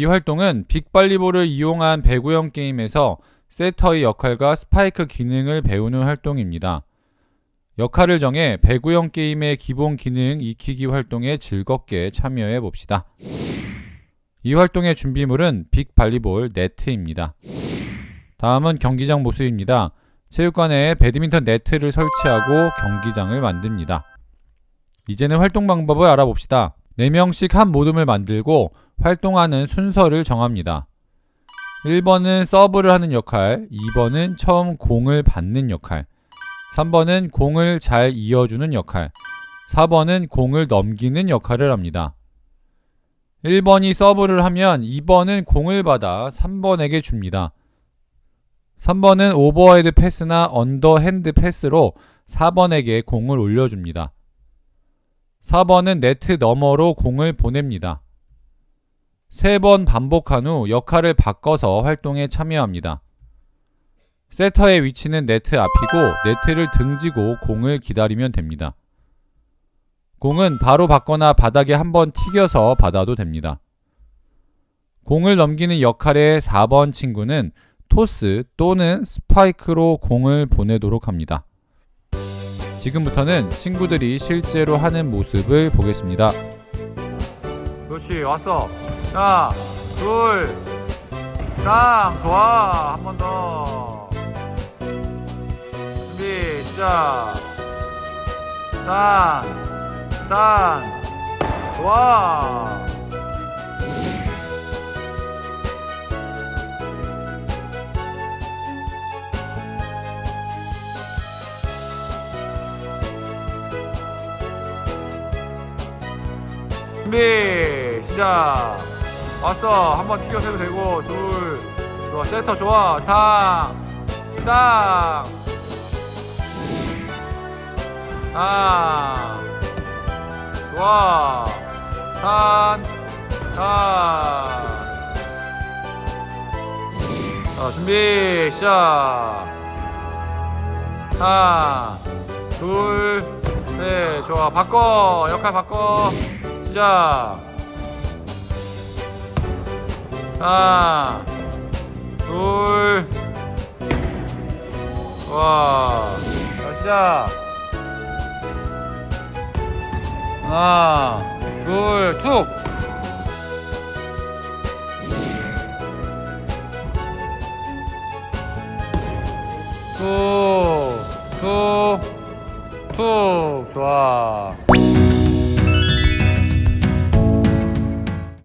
이 활동은 빅발리볼을 이용한 배구형 게임에서 세터의 역할과 스파이크 기능을 배우는 활동입니다. 역할을 정해 배구형 게임의 기본 기능 익히기 활동에 즐겁게 참여해 봅시다. 이 활동의 준비물은 빅발리볼 네트입니다. 다음은 경기장 모습입니다. 체육관에 배드민턴 네트를 설치하고 경기장을 만듭니다. 이제는 활동 방법을 알아봅시다. 4명씩 한 모둠을 만들고 활동하는 순서를 정합니다. 1번은 서브를 하는 역할, 2번은 처음 공을 받는 역할, 3번은 공을 잘 이어주는 역할, 4번은 공을 넘기는 역할을 합니다. 1번이 서브를 하면 2번은 공을 받아 3번에게 줍니다. 3번은 오버헤드 패스나 언더핸드 패스로 4번에게 공을 올려줍니다. 4번은 네트 너머로 공을 보냅니다. 3번 반복한 후 역할을 바꿔서 활동에 참여합니다. 세터의 위치는 네트 앞이고 네트를 등지고 공을 기다리면 됩니다. 공은 바로 받거나 바닥에 한번 튀겨서 받아도 됩니다. 공을 넘기는 역할의 4번 친구는 토스 또는 스파이크로 공을 보내도록 합니다. 지금부터는 친구들이 실제로 하는 모습을 보겠습니다. 그렇지, 왔어. 하나, 둘, 짱, 좋아. 한 번 더. 준비, 시작. 딴, 딴, 좋아. 준비 시작. 왔어. 한번 튀겨서 해도 되고 둘 좋아. 세터 좋아. 탕탕 탕 좋아. 탄탄 자 준비 시작. 하나 둘 셋. 좋아. 바꿔. 역할 바꿔 시작 하나 둘 와. 자 시작 하나 둘툭 툭, 툭, 툭. 좋아.